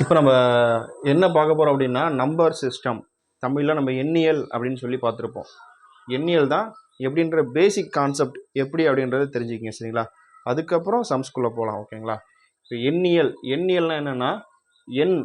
இப்போ நம்ம என்ன பார்க்க போகிறோம் அப்படின்னா நம்பர் சிஸ்டம் தமிழில் நம்ம எண்ணியல் அப்படின்னு சொல்லி பார்த்துருப்போம். எண்ணியல் தான் எப்படின்ற பேசிக் கான்செப்ட் எப்படி அப்படின்றத தெரிஞ்சுக்கிங்க சரிங்களா? அதுக்கப்புறம் சம்ஸ்குள்ளே போகலாம் ஓகேங்களா இப்போ எண்ணியல் எண்ணியல்னால் என்னென்னா எண்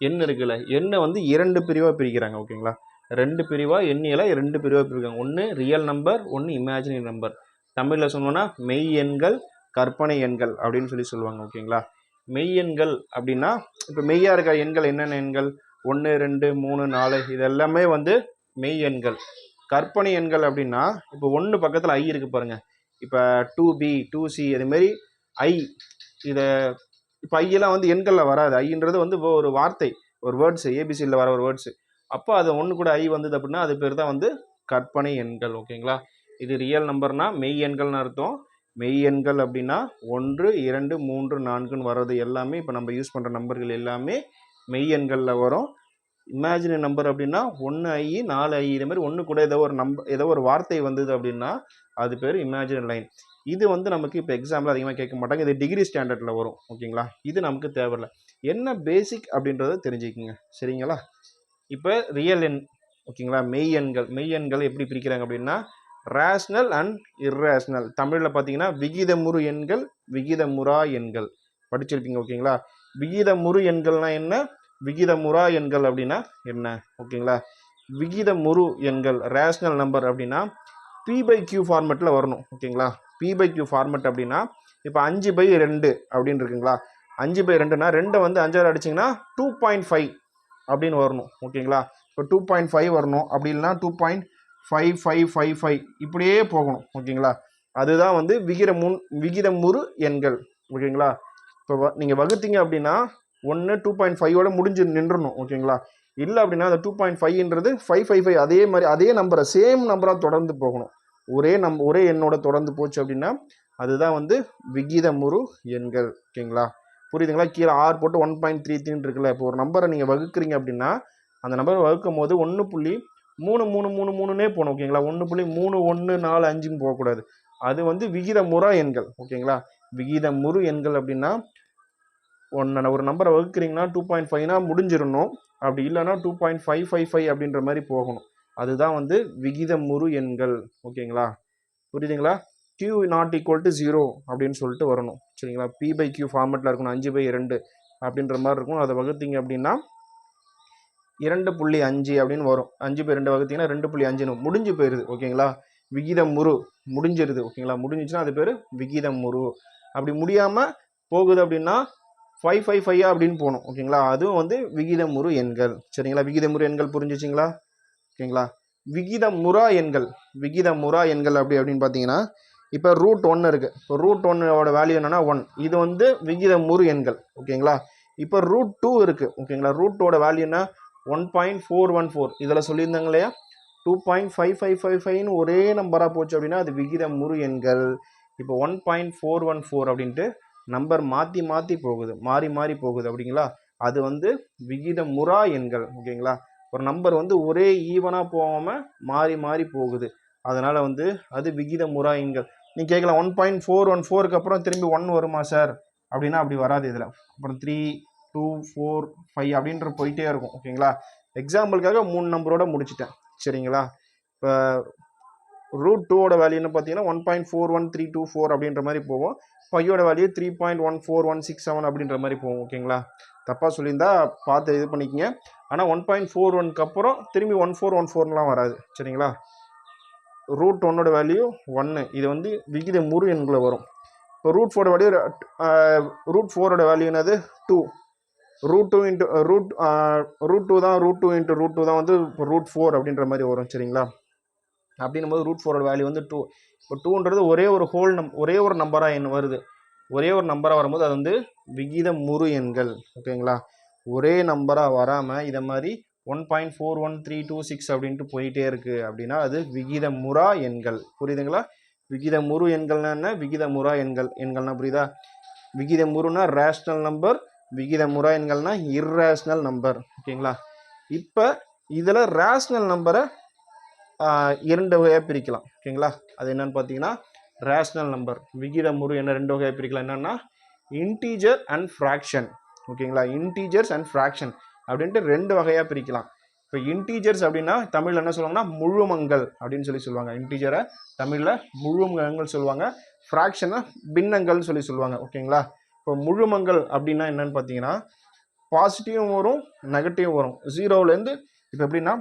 எண் இருக்குல்ல எண்ணை வந்து இரண்டு பிரிவாக பிரிக்கிறாங்க ஓகேங்களா ரெண்டு பிரிவாக எண்ணியலை ரெண்டு பிரிவாக பிரிக்கிறாங்க. ஒன்று ரியல் நம்பர் ஒன்று இமேஜினரி நம்பர் தமிழில் சொன்னோன்னா மெய் எண்கள் கற்பனை எண்கள் அப்படின்னு சொல்லி சொல்லுவாங்க ஓகேங்களா மெய் எண்கள் அப்படின்னா இப்போ மெய்யாக இருக்க எண்கள் என்னென்ன எண்கள்? ஒன்று ரெண்டு மூணு நாலு இது எல்லாமே வந்து மெய் எண்கள் கற்பனை எண்கள் அப்படின்னா இப்போ ஒன்று பக்கத்தில் ஐ இருக்குது பாருங்கள் இப்போ டூ பி டூ சி அதுமாரி ஐ இதை இப்போ ஐயெல்லாம் வந்து எண்களில் வராது. ஐன்றது வந்து இப்போ ஒரு வார்த்தை ஒரு வேர்ட்ஸு ஏபிசியில் வர ஒரு வேர்ட்ஸு அப்போ அது ஒன்று கூட ஐ வந்தது அப்படின்னா அது பேர் தான் வந்து கற்பனை எண்கள் ஓகேங்களா இது ரியல் நம்பர்னால் மெய் எண்கள்னு அர்த்தம். மெய் எண்கள் அப்படின்னா ஒன்று இரண்டு மூன்று நான்குன்னு வர்றது எல்லாமே இப்போ நம்ம யூஸ் பண்ணுற நம்பர்கள் எல்லாமே மெய் எண்களில் வரும். இமேஜினரி நம்பர் அப்படின்னா ஒன்று ஐ நாலு ஐ இது மாதிரி ஒன்று கூட ஏதோ ஒரு நம்ப ஏதோ ஒரு வார்த்தை வந்தது அப்படின்னா அது பேர் இமேஜினரி லைன் இது வந்து நமக்கு இப்போ எக்ஸாம்பிள் அதிகமாக கேட்க மாட்டாங்க. இது டிகிரி ஸ்டாண்டர்டில் வரும். ஓகேங்களா இது நமக்கு தேவையில்ல. என்ன பேசிக் அப்படின்றத தெரிஞ்சுக்கோங்க. சரிங்களா? இப்போ ரியல் எண் ஓகேங்களா மெய் எண்கள் மெய் எண்கள் எப்படி பிரிக்கிறாங்க அப்படின்னா ரேஷ்னல் அண்ட் இர்ரேஷ்னல் தமிழில் பார்த்தீங்கன்னா விகிதமுறு எண்கள் விகிதமுறா எண்கள். படிச்சிருப்பீங்க ஓகேங்களா? விகிதமுறு எண்கள்னா என்ன? விகிதமுறா எண்கள் அப்படின்னா என்ன? ஓகேங்களா? விகிதமுறு எண்கள் ரேஷ்னல் நம்பர் அப்படின்னா பி பை கியூ ஃபார்மெட்டில் வரணும் ஓகேங்களா? பி பை கியூ ஃபார்மெட் அப்படின்னா இப்போ அஞ்சு பை ரெண்டு அப்படின்னு இருக்குங்களா? அஞ்சு பை ரெண்டுனா ரெண்டை வந்து அஞ்சாறு அடிச்சிங்கன்னா டூ பாயிண்ட் ஃபைவ் அப்படின்னு வரணும் ஓகேங்களா? இப்போ டூ பாயிண்ட் ஃபைவ் வரணும் அப்படி இல்லைனா two point five five five five இப்படியே போகணும் ஓகேங்களா? அதுதான் வந்து விகிதமுன் விகிதமுறு எண்கள் ஓகேங்களா? இப்போ நீங்கள் வகுத்தீங்க அப்படின்னா ஒன்று டூ பாயிண்ட் ஃபைவோட முடிஞ்சு நின்றணும் ஓகேங்களா? இல்லை அப்படின்னா அந்த டூ பாயிண்ட் ஃபைவ்ன்றது ஃபைவ் ஃபைவ் ஃபைவ் அதே மாதிரி அதே நம்பரை சேம் நம்பராக தொடர்ந்து போகணும். ஒரே நம் ஒரே எண்ணோட தொடர்ந்து போச்சு அப்படின்னா அதுதான் வந்து விகிதமுறு எண்கள் ஓகேங்களா? புரியுதுங்களா? கீழே ஆறு போட்டு ஒன் பாயிண்ட் த்ரீ த்ரீன்னு இருக்குல்ல இப்போ ஒரு நம்பரை நீங்கள் வகுக்கிறீங்க அப்படின்னா அந்த நம்பரை வகுக்கும் போது ஒன்று புள்ளி மூணு மூணு மூணு மூணுனே போகணும் ஓகேங்களா? ஒன்று புள்ளி மூணு ஒன்று நாலு அஞ்சுன்னு போகக்கூடாது. அது வந்து விகிதமுறா எண்கள் ஓகேங்களா? விகிதமுறு எண்கள் அப்படின்னா ஒன்று ஒரு நம்பரை வகுக்கிறீங்கன்னா டூ பாயிண்ட் ஃபைவ்னா முடிஞ்சிடணும். அப்படி இல்லைன்னா two point five five five அப்படின்ற மாதிரி போகணும். அதுதான் வந்து விகிதமுறு எண்கள் ஓகேங்களா? புரியுதுங்களா? Q not equal to zero அப்படின்னு சொல்லிட்டு வரணும் சரிங்களா? பி பை கியூ ஃபார்மெட்டில் இருக்கணும் அஞ்சு பை ரெண்டு அப்படின்ற மாதிரி இருக்கும் அதை வகுத்தீங்க அப்படின்னா இரண்டு புள்ளி அஞ்சு அப்படின்னு வரும். அஞ்சு பேர் ரெண்டு வகுத்தீங்கன்னா ரெண்டு புள்ளி அஞ்சுன்னு முடிஞ்சு போயிடுது ஓகேங்களா? விகிதம் முரு முடிஞ்சிருது ஓகேங்களா? முடிஞ்சிச்சுன்னா அது பேர் விகிதம் முரு அப்படி முடியாமல் போகுது அப்படின்னா ஃபைவ் ஃபைவ் ஃபைவ் அப்படின்னு போகணும் ஓகேங்களா? அதுவும் வந்து விகிதமுறு எண்கள். சரிங்களா? விகிதமுறு எண்கள் புரிஞ்சிச்சிங்களா? ஓகேங்களா? விகிதமுறா எண்கள். விகிதமுறா எண்கள் அப்படி அப்படின்னு பார்த்தீங்கன்னா இப்போ ரூட் ஒன்று இருக்குது இப்போ ரூட் ஒன்னோட வேல்யூ என்னென்னா ஒன் இது வந்து விகிதமுறு எண்கள் ஓகேங்களா? இப்போ ரூட் டூ இருக்குது ஓகேங்களா? ரூட்டோட வேல்யூ என்ன? One point four one four இதில் சொல்லியிருந்தாங்க இல்லையா? Two point five five five ஃபைவ்னு ஒரே நம்பராக போச்சு அப்படின்னா அது விகிதமுறு எண்கள். இப்போ one point four one four அப்படின்ட்டு நம்பர் மாற்றி மாற்றி போகுது. மாறி மாறி போகுது அப்படிங்களா? அது வந்து விகித முறா எண்கள் ஓகேங்களா? ஒரு நம்பர் வந்து ஒரே ஈவனாக போகாமல் மாறி மாறி போகுது. அதனால் வந்து அது விகித முறா எண்கள். நீ கேட்கலாம் ஒன் பாயிண்ட் ஃபோர் ஒன் ஃபோருக்கு அப்புறம் திரும்பி ஒன் வருமா சார் அப்படின்னா அப்படி வராது இதில். அப்புறம் த்ரீ டூ ஃபோர் ஃபைவ் அப்படின்ற போயிட்டே இருக்கும் ஓகேங்களா எக்ஸாம்பிளுக்காக மூணு நம்பரோட முடிச்சிட்டேன் சரிங்களா? இப்போ ரூட் டூவோட வேல்யூன்னு பார்த்தீங்கன்னா one point four one three two four அப்படின்ற மாதிரி போவோம் ஃபையோட value three point one four one six seven அப்படின்ற மாதிரி போவோம் ஓகேங்களா தப்பாக சொல்லியிருந்தா பார்த்து இது பண்ணிக்கங்க. ஆனால் ஒன் பாயிண்ட் ஃபோர் ஒன்க்கு அப்புறம் திரும்பி ஒன் ஃபோர் ஒன் ஃபோர்லாம் வராது சரிங்களா? ரூட் ஒன்னோட வேல்யூ ஒன்று இது வந்து விகித முறு எண்களை வரும். இப்போ ரூட் ஃபோரோட வேல்யூ ரூட் ஃபோரோட வேல்யூ என்னது? Two root two into root root two தான் root two into root two தான் வந்து இப்போ ரூட் ஃபோர் அப்படின்ற மாதிரி வரும் சரிங்களா? அப்படின்னும் போது ரூட் ஃபோரோட வேல்யூ வந்து டூ இப்போ டூன்றது ஒரே ஒரு ஹோல் நம் ஒரே ஒரு நம்பராக எண் வருது? ஒரே ஒரு நம்பராக வரும்போது அது வந்து விகித முறு எண்கள் ஓகேங்களா? ஒரே நம்பராக வராமல் இதை மாதிரி one point four one three two six அப்படின்ட்டு போயிட்டே இருக்குது அப்படின்னா அது விகித முறா எண்கள். புரியுதுங்களா? விகித முறு எண்கள்னா என்ன? விகித முறா எண்கள். எண்கள்னா புரியுதா? விகித முறுனா ரேஷ்னல் நம்பர் விகித முறா இர்ரேஷ்னல் நம்பர் ஓகேங்களா? இப்போ இதில் ரேஷ்னல் நம்பரை இரண்டு வகையாக பிரிக்கலாம். ஓகேங்களா? அது என்னன்னு பார்த்தீங்கன்னா ரேஷ்னல் நம்பர் விகிதமுறு என்ன ரெண்டு வகையாக பிரிக்கலாம்? என்னென்னா இன்டீஜர் அண்ட் ஃப்ராக்ஷன் ஓகேங்களா? இன்டீஜர்ஸ் அண்ட் ஃப்ராக்ஷன் அப்படின்ட்டு ரெண்டு வகையாக பிரிக்கலாம். இப்போ இன்டீஜர்ஸ் அப்படின்னா தமிழில் என்ன சொல்லுவாங்கன்னா முழுமங்கள் அப்படின்னு சொல்லி சொல்லுவாங்க. இன்டீஜரை தமிழில் முழுமங்கள் சொல்லுவாங்க. ஃப்ராக்ஷனை பின்னங்கள்னு சொல்லி சொல்லுவாங்க. ஓகேங்களா? இப்போ முழுமங்கள் அப்படின்னா என்னன்னு பார்த்தீங்கன்னா பாசிட்டிவும் வரும் நெகட்டிவும் வரும். ஜீரோவிலேருந்து இப்போ எப்படின்னா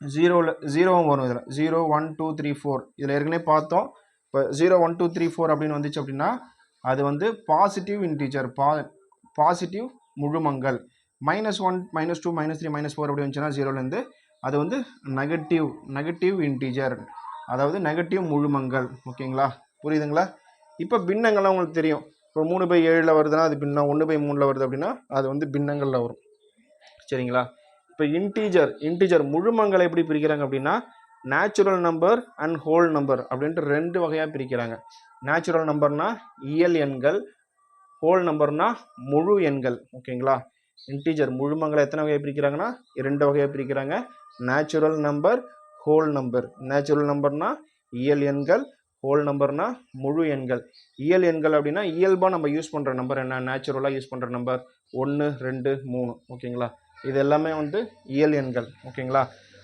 ஜீரோவில் ஜீரோவும் வரும் இதில். Zero one two three four இதில் ஏற்கனவே பார்த்தோம். இப்போ zero one two three four அப்படின்னு வந்துச்சு அப்படின்னா அது வந்து பாசிட்டிவ் இன்டீஜர் பா positive முழுமங்கள் minus one minus two minus three minus four அப்படி வந்துச்சுன்னா ஜீரோலேருந்து அது வந்து நெகட்டிவ் நெகட்டிவ் இன்டீஜர் அதாவது நெகட்டிவ் முழுமங்கள் ஓகேங்களா? புரியுதுங்களா? இப்போ பின்னங்கள்லாம் உங்களுக்கு தெரியும். இப்போ மூணு பை ஏழில் வருதுன்னா அது பின்னம் ஒன்று பை மூணில் வருது அப்படின்னா அது வந்து பின்னங்களில் வரும். சரிங்களா? இப்போ இன்டீஜர் இன்டீஜர் முழுமங்களை எப்படி பிரிக்கிறாங்க அப்படின்னா natural number and whole number அப்படின்ட்டு ரெண்டு வகையாக பிரிக்கிறாங்க. நேச்சுரல் நம்பர்னா இயல் எண்கள் ஹோல் நம்பர்னா முழு எண்கள். ஓகேங்களா? இன்டீஜர் முழுமங்களை எத்தனை வகையாக பிரிக்கிறாங்கன்னா இரண்டு வகையாக பிரிக்கிறாங்க. Natural number whole number natural நம்பர்னா இயல் எண்கள் ஹோல் நம்பர்னா முழு எண்கள். இயல் எண்கள் அப்படின்னா இயல்பாக நம்ம யூஸ் பண்ணுற நம்பர் என்ன? நேச்சுரலாக யூஸ் பண்ணுற நம்பர் ஒன்று ரெண்டு மூணு. ஓகேங்களா? இது எல்லாமே வந்து இயல் எண்கள். ஓகேங்களா?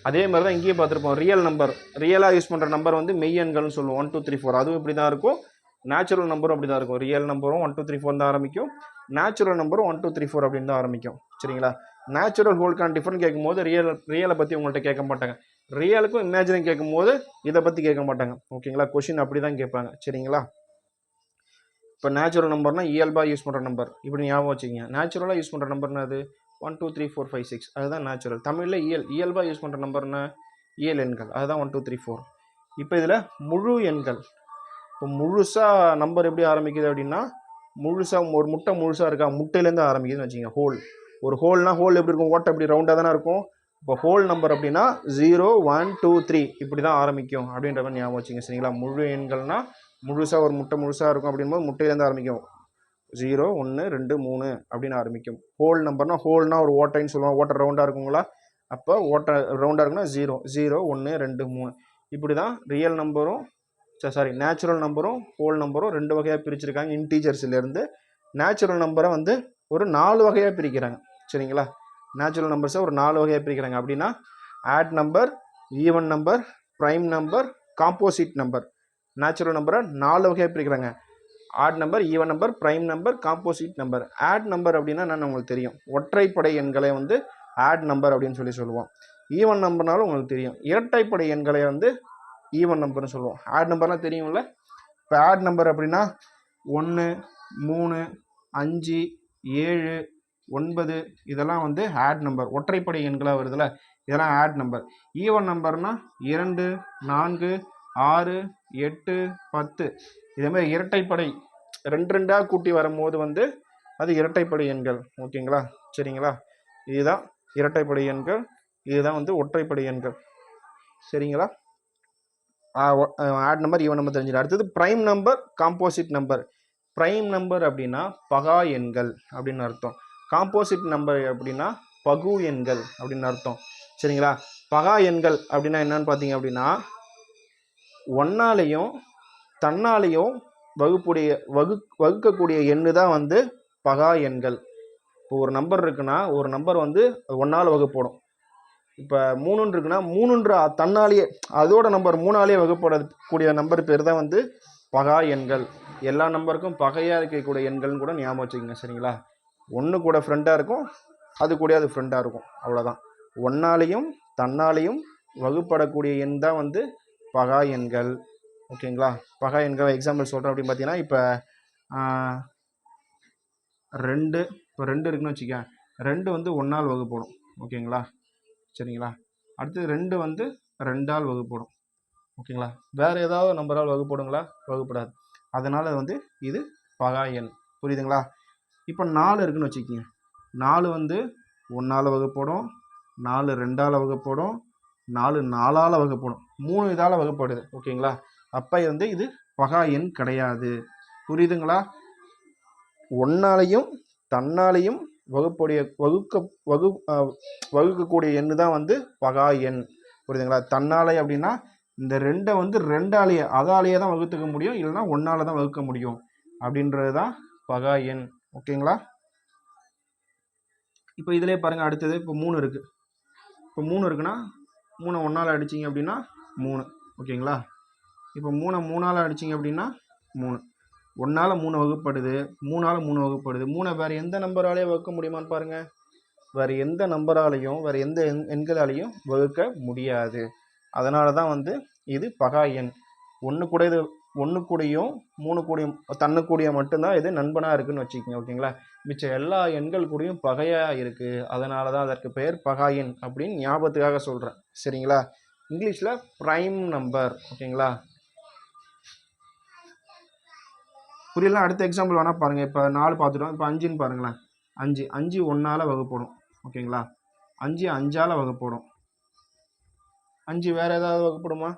அதே மாதிரி தான் இங்கேயே பார்த்துருப்போம் ரியல் நம்பர் ரியலாக யூஸ் பண்ணுற நம்பர் வந்து மெய் எண்கள்னு சொல்லுவோம். ஒன் டூ த்ரீ ஃபோர் அதுவும் இப்படி தான் இருக்கும். நேச்சுரல் நம்பரும் அப்படி தான் இருக்கும். ரியல் நம்பரும் ஒன் டூ த்ரீ ஃபோர் தான் ஆரம்பிக்கும். நேச்சுரல் நம்பரும் ஒன் டூ த்ரீ ஃபோர் அப்படின்னு தான் ஆரம்பிக்கும். சரிங்களா? நேச்சுரல் ஹோல்கான டிஃபரெண்ட் கேட்கும்போது ரியல் ரியலை பற்றி உங்கள்கிட்ட கேட்க மாட்டாங்க. ரியலுக்கும் இமேஜினும் கேட்கும்போது இதை பற்றி கேட்க மாட்டாங்க. ஓகேங்களா? கொஷின் அப்படி தான் கேட்பாங்க. சரிங்களா? இப்போ நேச்சுரல் நம்பர்னா இயல்பாக யூஸ் பண்ணுற நம்பர் இப்படி ஞாபகம் வச்சுக்கங்க. நேச்சுரலாக யூஸ் பண்ணுற நம்பர்னா அது one two three four five six அதுதான் நேச்சுரல் தமிழில் இயல் இயல்பாக யூஸ் பண்ணுற நம்பர்னா இயல் எண்கள். அதுதான் ஒன் டூ த்ரீ ஃபோர் இப்போ இதில் முழு எண்கள். இப்போ முழுசாக நம்பர் எப்படி ஆரம்பிக்குது அப்படின்னா முழுசாக ஒரு முட்டை முழுசாக இருக்கா? முட்டையிலேருந்து ஆரம்பிக்குதுன்னு வச்சுக்கோங்க. ஹோல் ஒரு ஹோல்னால் ஹோல் எப்படி இருக்கும்? ஓட்டை எப்படி ரவுண்டாக தானே இருக்கும்? இப்போ ஹோல் நம்பர் அப்படின்னா ஜீரோ ஒன் டூ த்ரீ இப்படி தான் ஆரம்பிக்கும் அப்படின்ற மாதிரி ஞாபகம் வச்சுங்க சரிங்களா? முழு எண்கள்னா முழுசாக ஒரு முட்டை முழுசாக இருக்கும் அப்படின்போது முட்டையிலேருந்து ஆரம்பிக்கும். ஜீரோ ஒன்று ரெண்டு மூணு அப்படின்னு ஆரம்பிக்கும். ஹோல் நம்பர்னால் ஹோல்னா ஒரு ஓட்டைன்னு சொல்லுவோம் ஓட்டை ரவுண்டாக இருக்குங்களா? அப்போ ஓட்டை ரவுண்டாக இருக்குன்னா ஜீரோ ஜீரோ ஒன்று ரெண்டு மூணு. இப்படி தான் ரியல் நம்பரும் சாரி நேச்சுரல் நம்பரும் ஹோல் நம்பரும் ரெண்டு வகையாக பிரிச்சிருக்காங்க இன்டீஜர்ஸ்லேருந்து நேச்சுரல் நம்பரை வந்து ஒரு நாலு வகையாக பிரிக்கிறாங்க சரிங்களா? நேச்சுரல் நம்பர்ஸை ஒரு நாலு வகையாக பிரிக்கிறாங்க. அப்படின்னா odd number even number prime number composite number natural நம்பரை நாலு வகையாக பிரிக்கிறாங்க. Odd number even number prime number composite number odd number அப்படின்னா என்னென்னு உங்களுக்கு தெரியும். ஒற்றைப்படை எண்களை வந்து ஆட் நம்பர் அப்படின்னு சொல்லி சொல்லுவோம். ஈவன் நம்பர்னாலும் உங்களுக்கு தெரியும். இரட்டைப்படை எண்களை வந்து ஈவன் நம்பர்னு சொல்லுவோம். ஆட் நம்பர்லாம் தெரியும்ல? இப்போ ஆட் நம்பர் அப்படின்னா ஒன்று மூணு அஞ்சு ஏழு ஒன்பது இதெல்லாம் வந்து ஆட் நம்பர் ஒற்றைப்படை எண்களாக வருதுல்ல இதெல்லாம் ஆட் நம்பர் ஈவன் நம்பர்னா இரண்டு நான்கு ஆறு எட்டு பத்து. இதேமாதிரி இரட்டைப்படை ரெண்டு ரெண்டாக கூட்டி வரும்போது வந்து அது இரட்டைப்படை எண்கள். ஓகேங்களா? சரிங்களா? இதுதான் இரட்டைப்படை எண்கள். இதுதான் வந்து ஒற்றைப்படை எண்கள். சரிங்களா? ஆட் நம்பர் ஈவன் நம்பர் தெரிஞ்சிடும். அடுத்தது prime number composite number prime number அப்படின்னா பகா எண்கள் அப்படின்னு அர்த்தம். காம்போசிட் நம்பர் அப்படின்னா பகு எண்கள் அப்படின்னு அர்த்தம். சரிங்களா? பகா எண்கள் அப்படின்னா என்னன்னு பார்த்தீங்க அப்படின்னா ஒன்னாலேயும் தன்னாலேயும் வகுப்புடைய வகு வகுக்கக்கூடிய எண்ணு தான் வந்து பகா எண்கள். இப்போ ஒரு நம்பர் இருக்குன்னா ஒரு நம்பர் வந்து ஒன்றால் வகுப்படும். இப்போ மூணுன்னு இருக்குன்னா மூணுன்ற தன்னாலேயே அதோட நம்பர் மூணாலேயே வகுப்படக்கூடிய நம்பர் பேர் தான் வந்து பகா எண்கள். எல்லா நம்பருக்கும் பகையாக இருக்கக்கூடிய எண்கள்னு கூட ஞாபகம் வச்சுக்கோங்க சரிங்களா? ஒன்று கூட ஃப்ரெண்டாக இருக்கும் அது கூட அது ஃப்ரெண்டாக இருக்கும். அவ்வளோதான் ஒன்னாலையும் தன்னாலையும் வகுப்படக்கூடிய எண் தான் வந்து பகா எண்கள். ஓகேங்களா பகா எண்கள் எக்ஸாம்பிள் சொல்கிறேன் அப்படின்னு பார்த்தீங்கன்னா இப்போ ரெண்டு இப்போ ரெண்டு இருக்குன்னு வச்சுக்க ரெண்டு வந்து ஒன்றால் வகுப்படும். ஓகேங்களா சரிங்களா? அடுத்து ரெண்டு வந்து ரெண்டால் வகுப்படும். ஓகேங்களா வேறு ஏதாவது நம்பரால் வகுப்படுங்களா? வகுப்படாது. அதனால் வந்து இது பகா எண். புரியுதுங்களா? இப்போ நாலு இருக்குன்னு வச்சுக்கோங்க. நாலு வந்து ஒன்றால் வகுப்படும் நாலு ரெண்டால் வகுப்படும் நாலு நாலால் வகுப்படும். மூணு இதால் வகுப்படுது ஓகேங்களா? அப்போ வந்து இது பகா எண் கிடையாது. புரியுதுங்களா? ஒன்னாலையும் தன்னாலையும் வகுப்புடைய வகுக்க வகு வகுக்கக்கூடிய எண்ணு தான் வந்து பகா எண். புரியுதுங்களா? தன்னாலை அப்படின்னா இந்த ரெண்டை வந்து ரெண்டாலேயே அதாலேயே தான் வகுத்துக்க முடியும் இல்லைன்னா ஒன்னால தான் வகுக்க முடியும். அப்படின்றது தான் பகா எண். ஓகேங்களா? இப்போ இதிலே பாருங்கள் அடுத்தது இப்போ மூணு இருக்குது இப்போ மூணு இருக்குன்னா மூணை ஒன்றால் அடிச்சிங்க அப்படின்னா மூணு. ஓகேங்களா? இப்போ மூணை மூணால் அடிச்சிங்க அப்படின்னா மூணு. ஒன்றால் மூணு வகுப்படுது மூணால் மூணு வகுப்படுது. மூணை வேறு எந்த நம்பராலே வகுக்க முடியுமான்னு பாருங்கள் வேறு எந்த நம்பராலையும் வேறு எந்த எண் எண்களாலையும் வகுக்க முடியாது. அதனால தான் வந்து இது பகா எண். ஒன்று கூட இது ஒன்று கூடயும் மூணு கூடயும் தன்னு கூடிய மட்டும்தான் இது நண்பனாக இருக்குன்னு வச்சுக்கோங்க ஓகேங்களா? மிச்ச எல்லா எண்கள் கூடயும் பகையாக இருக்குது அதனால தான் அதற்கு பெயர் பகாயின் அப்படின்னு ஞாபகத்துக்காக சொல்கிறேன் சரிங்களா? இங்கிலீஷில் ப்ரைம் நம்பர் ஓகேங்களா? புரியலாம் அடுத்த எக்ஸாம்பிள் வேணால் பாருங்கள் இப்போ நாலு பார்த்துட்டோம். இப்போ அஞ்சுன்னு பாருங்களேன். அஞ்சு. அஞ்சு ஒன்றால் வகுப்படும். ஓகேங்களா? அஞ்சு அஞ்சால் வகுப்படும். அஞ்சு வேறு ஏதாவது வகுப்படுமா?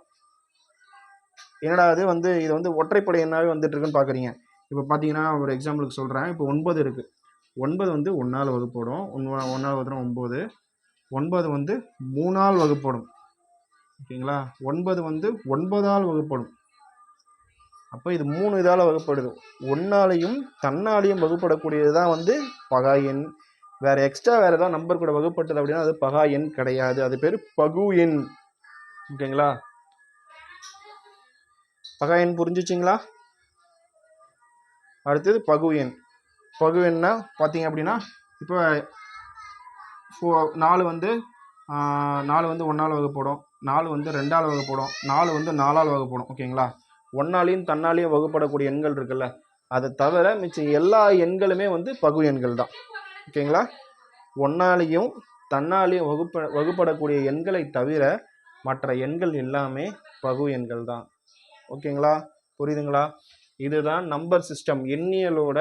என்னடா அது வந்து இது வந்து ஒற்றைப்படை எண்ணாகவே வந்துட்டுருக்குன்னு பார்க்குறீங்க இப்போ பார்த்தீங்கன்னா ஒரு எக்ஸாம்பிளுக்கு சொல்கிறேன் இப்போ ஒன்பது இருக்குது ஒன்பது வந்து ஒன்றால் வகுப்படும் ஒன்று ஒன்றால் வகுத்துனா ஒம்பது ஒன்பது வந்து மூணால் வகுப்படும். ஓகேங்களா? ஒன்பது வந்து ஒன்பதால் வகுப்படும். அப்போ இது மூணு இதால் வகுப்படுது. ஒன்னாலையும் தன்னாலையும் வகுப்படக்கூடியது தான் வந்து பகா எண். வேறு எக்ஸ்ட்ரா வேறு ஏதாவது நம்பர் கூட வகுப்பட்டது அப்படின்னா அது பகா எண் கிடையாது. அது பேர் பகு எண். ஓகேங்களா? பகா எண் புரிஞ்சிச்சிங்களா? அடுத்தது பகு எண் பகு எண்ணா பார்த்தீங்க அப்படின்னா இப்போ ஃபோ நாலு வந்து நாலு வந்து ஒன்றால் வகுப்படும். நாலு வந்து ரெண்டால் வகுப்படும். நாலு வந்து நாலால் வகுப்படும். ஓகேங்களா? ஒன்னாலையும் தன்னாலையும் வகுப்படக்கூடிய எண்கள் இருக்குல்ல அதை தவிர மிச்சம் எல்லா எண்களுமே வந்து பகு எண்கள் தான். ஓகேங்களா? ஒன்னாலையும் தன்னாலையும் வகுப்ப வகுப்படக்கூடிய எண்களை தவிர மற்ற எண்கள் எல்லாமே பகு எண்கள் தான். ஓகேங்களா? புரியுதுங்களா? இதுதான் நம்பர் சிஸ்டம் எண்ணியலோட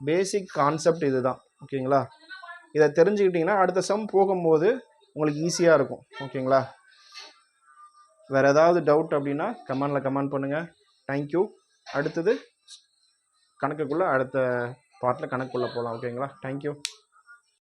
பேசிக் கான்செப்ட் இதுதான். ஓகேங்களா? இதை தெரிஞ்சுக்கிட்டிங்கன்னா அடுத்த சம் போகும்போது உங்களுக்கு ஈஸியாக இருக்கும். ஓகேங்களா? வேறு ஏதாவது டவுட் அப்படின்னா கமெண்டில் கமெண்ட் பண்ணுங்கள் தேங்க்யூ அடுத்தது கணக்குக்குள்ளே அடுத்த பார்ட்டில் கணக்குள்ளே போகலாம் ஓகேங்களா? தேங்க்யூ